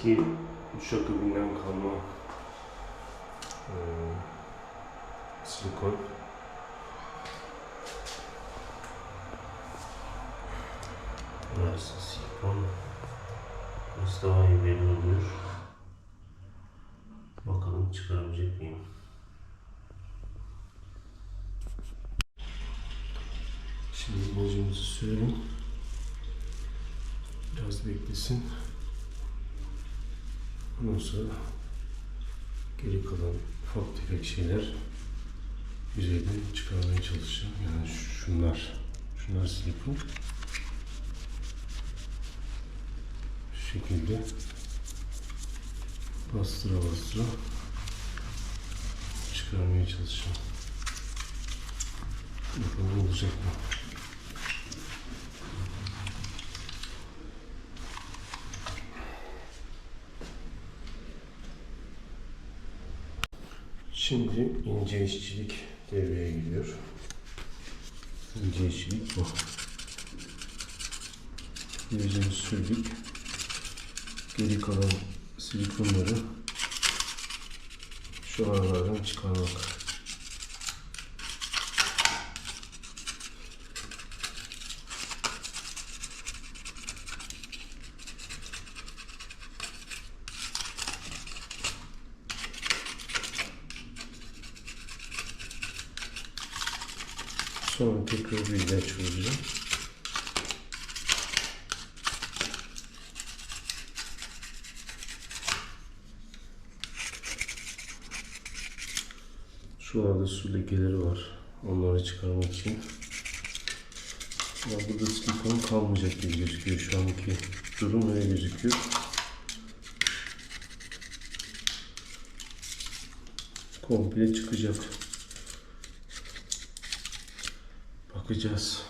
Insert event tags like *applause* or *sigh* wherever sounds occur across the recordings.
eski duşakabinden kalma e, silikon. Burası silikon. Burası daha iyi belli oluyor. Bakalım çıkarabilecek miyim? Şimdi ilacımızı sürelim. Biraz beklesin. Ondan sonra geri kalan ufak tefek şeyler yüzeyden çıkarmaya çalışacağım. Yani şunlar, şunlar silikon. Şu şekilde bastıra bastıra çıkarmaya çalışacağım. Bakalım olacak mı? Şimdi ince işçilik devreye giriyor. İnce işçilik bu. Yüzünü sürdük. Geri kalan silikonları şu aralardan çıkarmak. Sonra tekrar bir ilaç vuracağım. Şuralarda su lekeleri var. Onları çıkarmak için. Ya burada silikon kalmayacak gibi gözüküyor. Şu anki durum öyle gözüküyor. Komple çıkacak. Bakacağız.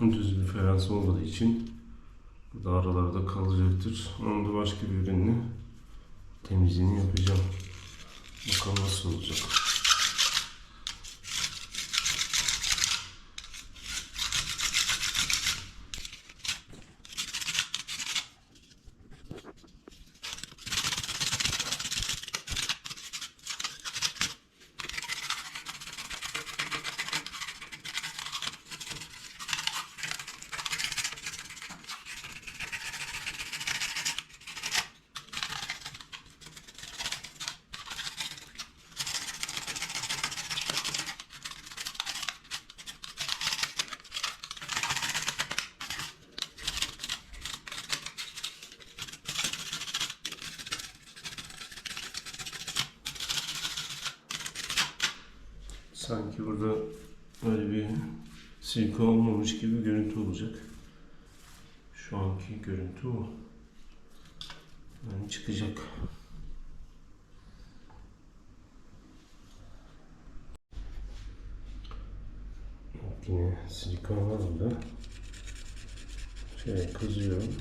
Düz bir ferans olmadığı için burada aralarda kalacaktır. Onun da başka bir ürünle temizliğini yapacağım. Bakalım nasıl olacak. Sanki burada öyle bir silikon olmamış gibi görüntü olacak. Şu anki görüntü o. Yani çıkacak. Yine silikon var burada. Şöyle kızıyorum.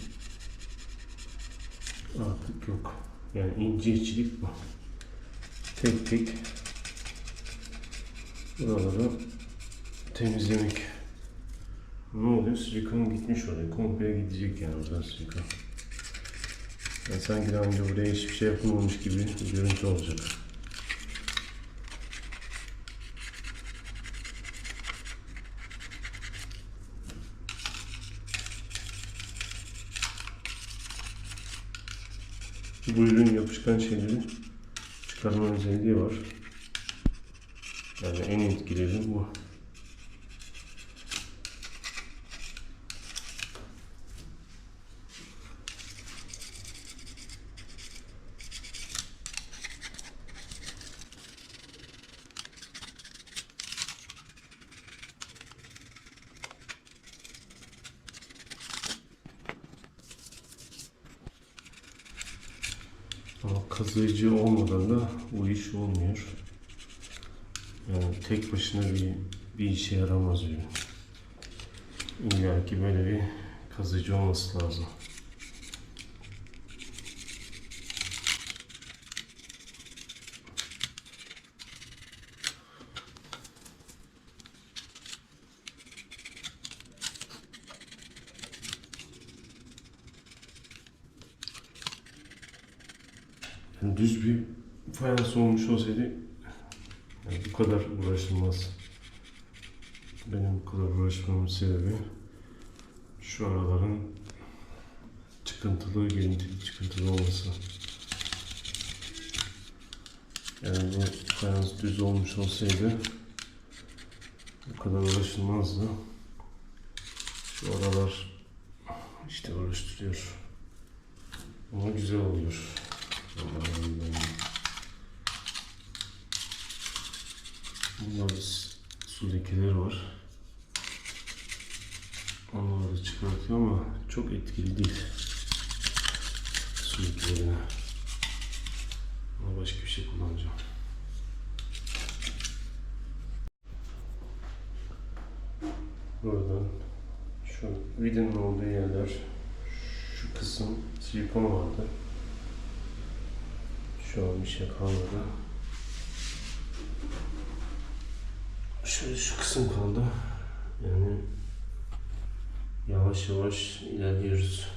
Artık yok. Yani ince içilik bu. Tek tek buraları temizlemek. Ne oluyor? Silikon gitmiş oraya. Komple gidecek yani buradan silikon. Yani sanki daha önce buraya hiçbir şey yapılmamış gibi bir görüntü olacak. Bu ürün yapışkan şeyleri çıkarma özelliği var. Yani en etkili bu. Ama kazıyıcı olmadan da bu iş olmuyor. Tek başına bir, bir işe yaramaz ürün. İlla ki böyle bir kazıcı olması lazım. Yani düz bir fayans olmuş olsaydı yani bu kadar uğraşılmaz. Benim bu kadar uğraşmamın sebebi şu araların çıkıntılı, görüntü çıkıntılı olması. Yani bu fayans düz olmuş olsaydı bu kadar uğraşılmazdı. Şu aralar işte uğraştırıyor. Ama güzel oluyor. Allah'ım s- su lekeleri var. Onları da çıkartıyor ama çok etkili değil. Su lekelerine. Ama başka bir şey kullanacağım. Buradan şu vidanın olduğu yerler şu kısım silikon vardı. Şu an bir şey kalmadı. Şöyle şu kısım kaldı. Yani yavaş yavaş ilerliyoruz.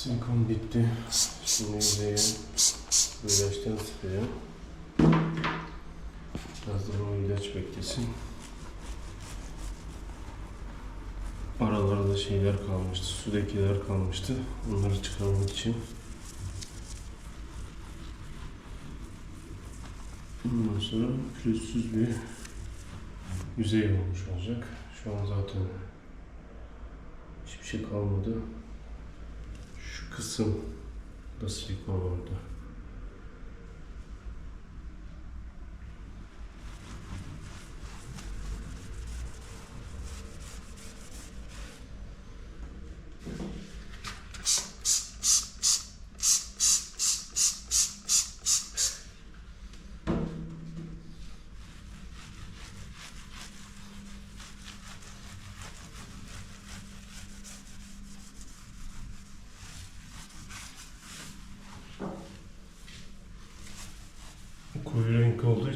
Silikon bitti. Şimdi yüzeye ilaçtan sıkacağım. Biraz da o ilaç beklesin. Aralarda şeyler kalmıştı, sudakiler kalmıştı. Onları çıkarmak için. Ondan sonra pürüzsüz bir yüzey olmuş olacak. Şu an zaten hiçbir şey kalmadı. Şu kısım da silikon orada.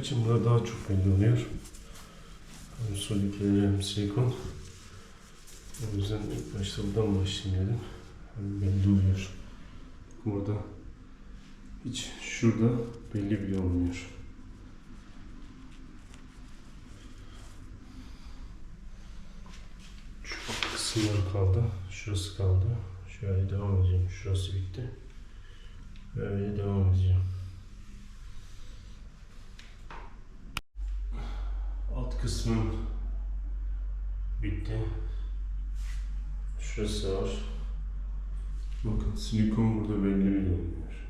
İçin burada daha çok belli oluyor. Hem solidleri hem silikon. O yüzden ilk başta buradan başlayayım dedim. Belli oluyor. Burada hiç şurada belli bile olmuyor. Şu kısımları kaldı. Şurası kaldı. Şöyle devam edeceğim. Şurası bitti. Böyle devam edeceğim. Alt kısmım bitti. Şurası var. Bakın silikon burada belli olmuyor.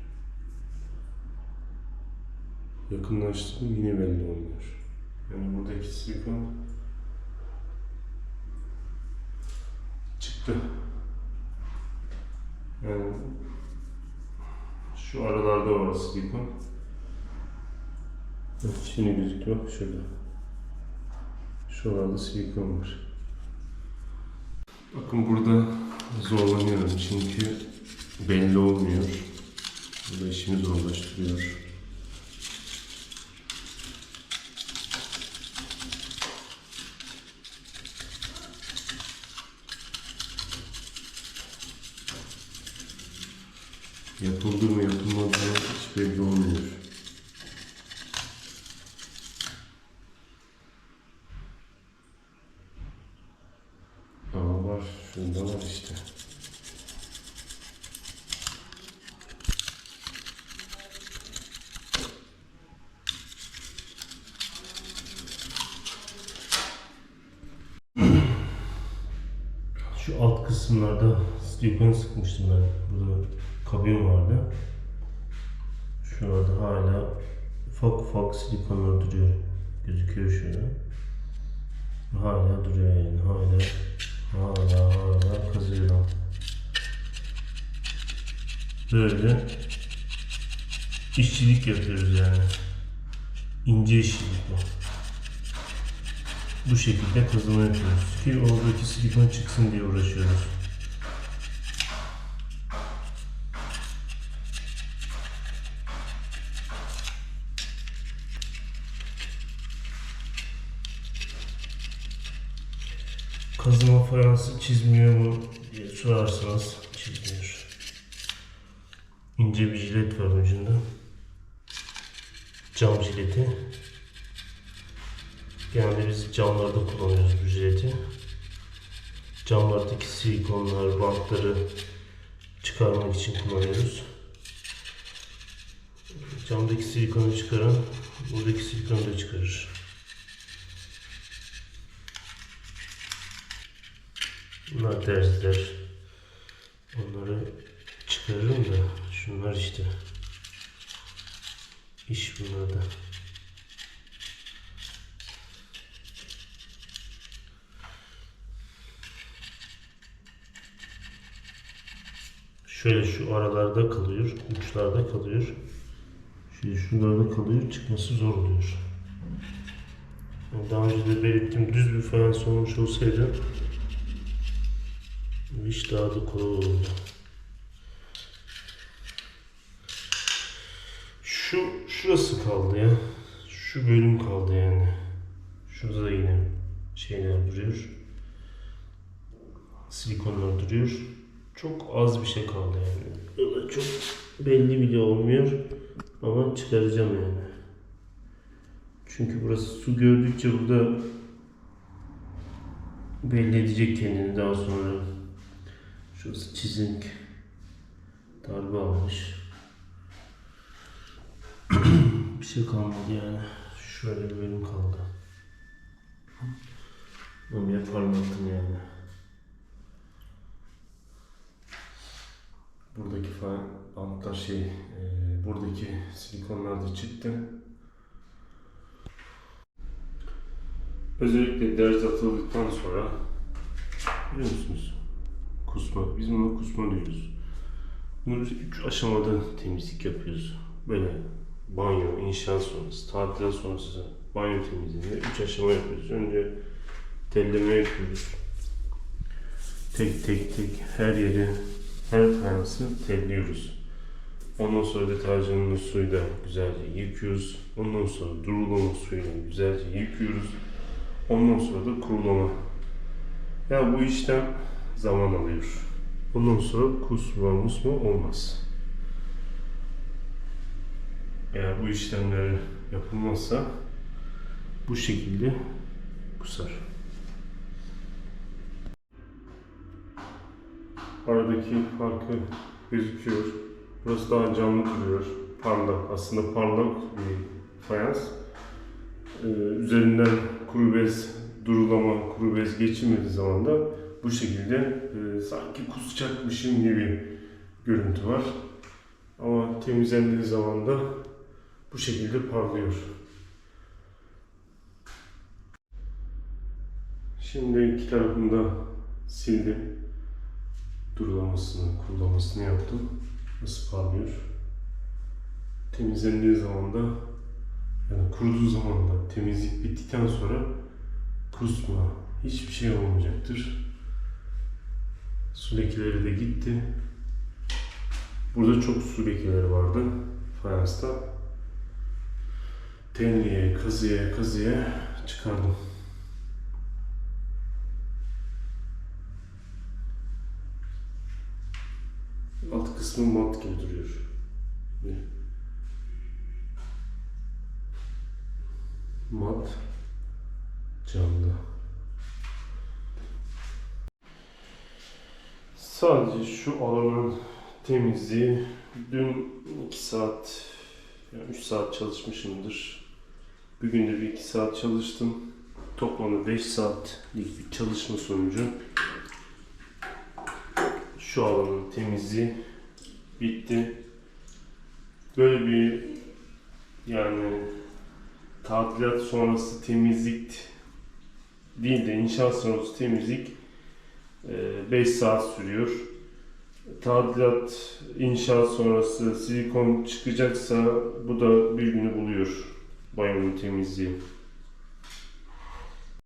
Yakınlaştırdım yine belli olmuyor. Yani buradaki silikon çıktı. Yani şu aralarda var silikon. Şimdi gözüküyor şurada. Şuralarda silikon. Bakın burada zorlanıyorum çünkü belli olmuyor. Bu da işimi zorlaştırıyor. Alt kısımlarda silikon sıkmıştım ben. Burada kabin vardı. Şurada hala ufak ufak silikonlar duruyor. Gözüküyor şurada. Hala duruyor yani. Hala hala hala kazıyorum. Böyle işçilik yapıyoruz yani. İnce işçilik bu. Bu şekilde kazıma yapıyoruz ki oradaki silikon çıksın diye uğraşıyoruz. Kazıma fayansı çizmiyor mu diye sorarsanız çizmiyor. İnce bir jilet var ucunda. Cam jileti. Genelde biz camlarda kullanıyoruz bu jileti. Camlardaki silikonlar, bantları çıkarmak için kullanıyoruz. Camdaki silikonu çıkaran buradaki silikonu da çıkarır. Bunlar dersler. Onları çıkarırım da şunlar işte. İş bunlarda. Şöyle şu aralarda kalıyor, uçlarda kalıyor. Şöyle şuralarda kalıyor, çıkması zor oluyor. Daha önce de belirttiğim düz bir fayans olmuş olsaydı iş daha da kolay olurdu. Şu şurası kaldı ya. Şu bölüm kaldı yani. Şurada da yine şeyler duruyor. Silikonlar duruyor. Çok az bir şey kaldı yani. Çok belli bile olmuyor. Ama çıkaracağım yani. Çünkü burası su gördükçe burada belli edecek kendini daha sonra. Şurası çizik. Darbe almış. *clears throat* bir şey kalmadı yani. Şöyle bir bölüm kaldı. Mumya parmaktım yani. Buradaki falan bantlar şey, e, buradaki silikonlar da çıktı. Özellikle derz atıldıktan sonra biliyor musunuz? Kusma. Biz buna kusma diyoruz. Bunu biz üç aşamada temizlik yapıyoruz. Böyle banyo, inşaat sonrası, tadilat sonrası banyo temizliğinde üç aşama yapıyoruz. Önce telleme yapıyoruz. Tek tek tek her yeri, her fayansı telliyoruz. Ondan sonra deterjanlı suyla güzelce yıkıyoruz. Ondan sonra durulama suyuyla güzelce yıkıyoruz. Ondan sonra da kurulama. Ya bu işlem zaman alıyor. Ondan sonra kusma musma olmaz. Eğer bu işlemler yapılmazsa bu şekilde kusar. Aradaki farkı gözüküyor. Burası daha canlı duruyor. Parlak. Aslında parlak bir fayans. Ee, üzerinden kuru bez, durulama, kuru bez geçirmediği zaman da bu şekilde e, sanki kusacakmışım gibi görüntü var. Ama temizlendiği zaman da bu şekilde parlıyor. Şimdi iki tarafını da sildim. Durulamasını, kurulamasını yaptım. Nasıl parlıyor? Temizlendiği zaman da yani kuruduğu zaman da temizlik bittikten sonra kusma, hiçbir şey olmayacaktır. Su lekeleri de gitti. Burada çok su lekeleri vardı fayansta. Tenliğe, kazıya, kazıya çıkardım. Alt kısmı mat gibi duruyor. Ne? Mat camda. Sadece şu alanın temizliği dün 2 saat yani 3 saat çalışmışımdır. Bugün de bir 2 saat çalıştım. Toplamda 5 saatlik bir çalışma sonucu şu alanın temizliği bitti. Böyle bir yani tadilat sonrası temizlik değil de inşaat sonrası temizlik 5 saat sürüyor. Tadilat, inşaat sonrası silikon çıkacaksa bu da bir günü buluyor banyonun temizliği.